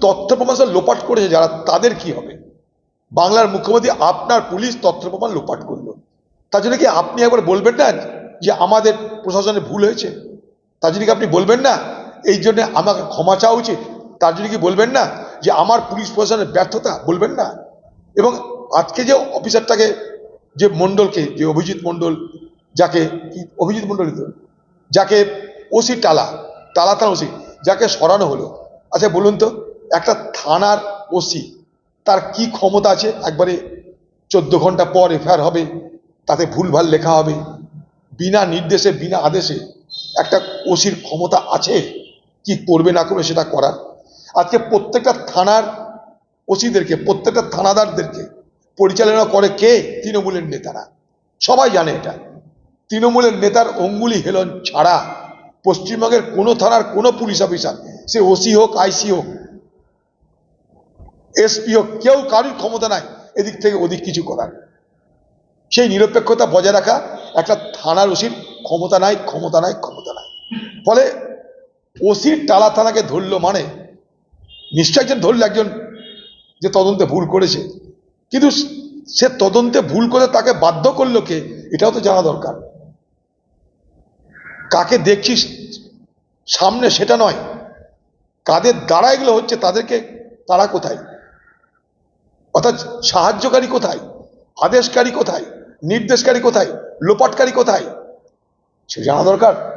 তথ্য প্রমাণ লোপাট করেছে যারা, তাদের কি হবে? বাংলার মুখ্যমন্ত্রী, আপনার পুলিশ তথ্য প্রমাণ লোপাট করল। তার জন্য কি আপনি একবার বলবেন না যে আমাদের প্রশাসনের ভুল হয়েছে? তার জন্য কি আপনি বলবেন না? এই জন্য আমাকে ক্ষমা চাওয়া উচিত। তার জন্য কি বলবেন না যে আমার পুলিশ প্রশাসনের ব্যর্থতা? বলবেন না। এবং আজকে যে অফিসারটাকে, যে মণ্ডলকে, যে অভিজিৎ মণ্ডল, যাকে অভিজিৎ মণ্ডলই তো? যাকে ওসি টালা টালা থানা ওসি, যাকে সরানো হলো। আচ্ছা বলুন তো। একটা থানার ওসি, তার কি ক্ষমতা আছে? একবারে চোদ্দ ঘণ্টা পর এফআইআর হবে, তাতে ভুলভাল লেখা হবে। বিনা নির্দেশে, বিনা আদেশে একটা ওসির ক্ষমতা আছে? কি করবে না করবে সেটা করার। আজকে প্রত্যেকটা থানার ওসিদেরকে, প্রত্যেকটা থানাদারদেরকে পরিচালনা করে কে? তৃণমূলের নেতারা। সবাই জানে এটা। তৃণমূলের নেতার অঙ্গুলি হেলন ছাড়া পশ্চিমবঙ্গের কোনো থানার কোনো পুলিশ অফিসার, সে ওসি হোক, আইসি হোক এসপি হোক কেউ কারোর ক্ষমতা নাই, এদিক থেকে ওদিক কিছু করার। সেই নিরপেক্ষতা বজায় রাখা একটা থানার ওসির ক্ষমতা নাই ক্ষমতা নাই ক্ষমতা নাই। ফলে ওসির টালা থানাকে ধরলো মানে নিশ্চয় একজন ধরলো একজন যে তদন্তে ভুল করেছে। কিন্তু সে তদন্তে ভুল করে তাকে বাধ্য করল কে, এটাও তো জানা দরকার। কাকে দেখছিস সামনে সেটা নয়, কাদের দ্বারা এগুলো হচ্ছে, তাদেরকে, তারা কোথায়? অর্থাৎ সাহায্যকারী কোথায়? আদেশকারী কোথায়? নির্দেশকারী কোথায়? লোপাটকারী কোথায়? সে জানা দরকার।